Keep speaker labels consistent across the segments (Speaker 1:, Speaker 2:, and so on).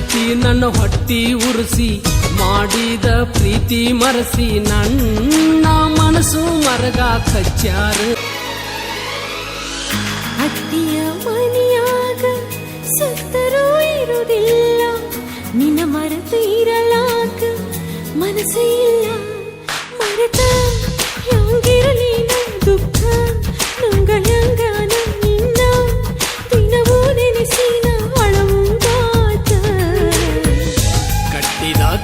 Speaker 1: ಗೆಳತಿ ನನ್ನ ಹೊಟ್ಟಿ ಉರಿಸಿ ಮಾಡಿದ ಪ್ರೀತಿ ಮರೆಸಿ ನನ್ನ ಮನಸ್ಸು ಮರಗ ಕಚ್ಚಾರ
Speaker 2: ಅತ್ತಿಯ ಮನೆಯಾಗ ಸತ್ತರೂ ಇರುವುದಿಲ್ಲ ನಿನ್ನ ಮರೆತು ಇರಲಾಕ ಮನಸ್ಸೇ ಇಲ್ಲ ಮರೆತ ಹೆಂಗಿರಲಿ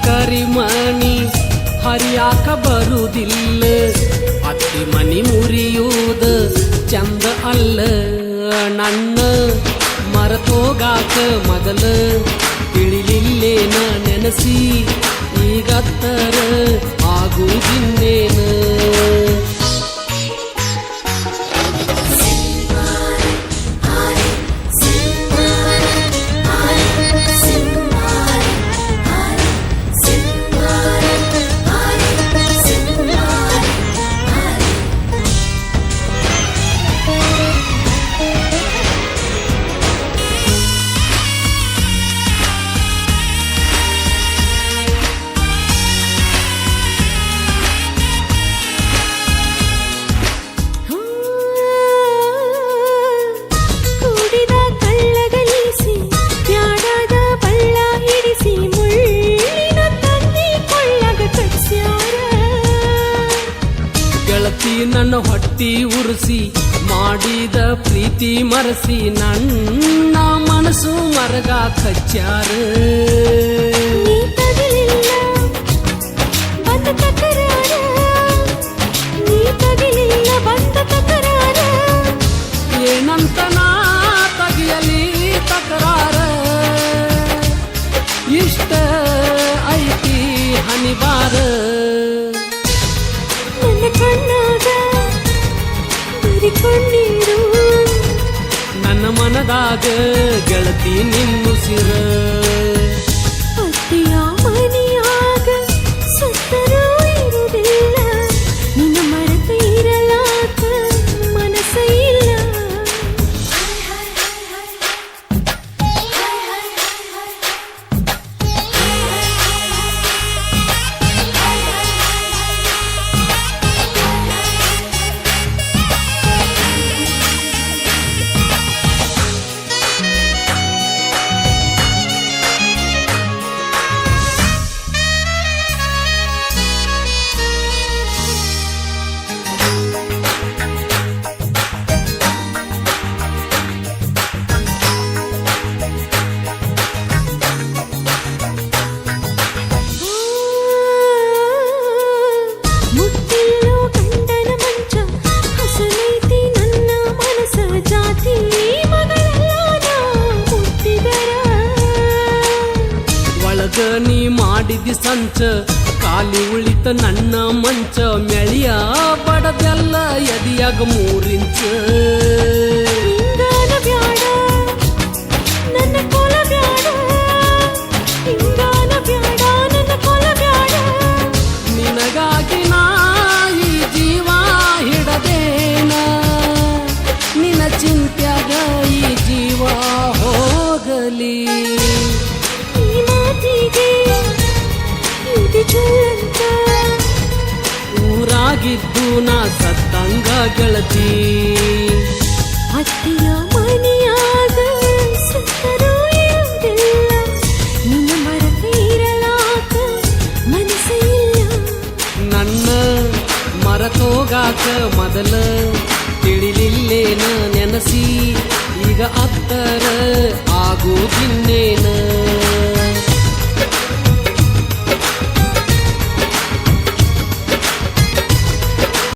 Speaker 1: ಕರಿಮಣಿ, ಹರಿಯಾಕ ಬರುವುದಿಲ್ಲ ಅತ್ತಿ ಮನಿ ಮುರಿಯುವುದ ಚಂದ ಅಲ್ಲ ನನ್ನ. ಮರತೋಗಾಕ ಮೊದಲ ತಿಳಿಲಿಲ್ಲೇನ ನೆನಸಿ, ಈಗತ್ತರ ಆಗುವುದಿನ್ನೇನ ಹೊಟ್ಟಿ ಉರಿಸಿ ಮಾಡಿದ ಪ್ರೀತಿ ಮರೆಸಿ ನನ್ನ ಮನಸ್ಸು ಮರಗ ಕಚ್ಚಾರ. ಏನಂತ ನಾ ತಗಿಯಲಿ ತಕರಾರ. ಇಷ್ಟ ಐತಿ ಹನಿಬಾರ ಗೆಳತಿ ನಿನ್ನುಸಿರ
Speaker 2: ನೀ
Speaker 1: ಮಾಡಿದಿ ಸಂಚ ಕಾಲಿ ಉಳಿತ ನನ್ನ ಮಂಚ ಮೆಳಿಯ ಪಡದೆಲ್ಲ ಎದಿಯಾಗ ಮೂರಿಂಚ ಊರಾಗಿದ್ದು ನಾ ಸತ್ತಂಗ ಗೆಳತಿ
Speaker 2: ಅತ್ತಿಯ ಮನೆಯಾಗ ಸತ್ತರೂ ಇರುವುದಿಲ್ಲ ನಿನ್ನ ಮರೆತು ಇರಲಾಕ ಮನಸ್ಸೇ ಇಲ್ಲ
Speaker 1: ನನ್ನ ಮರತೋಗಾಕ ಮೊದಲ ತಿಳಿಲಿಲ್ಲೇನ ನೆನಸಿ ಈಗ ಅತ್ತರ ಆಗುವುದಿನ್ನೇನ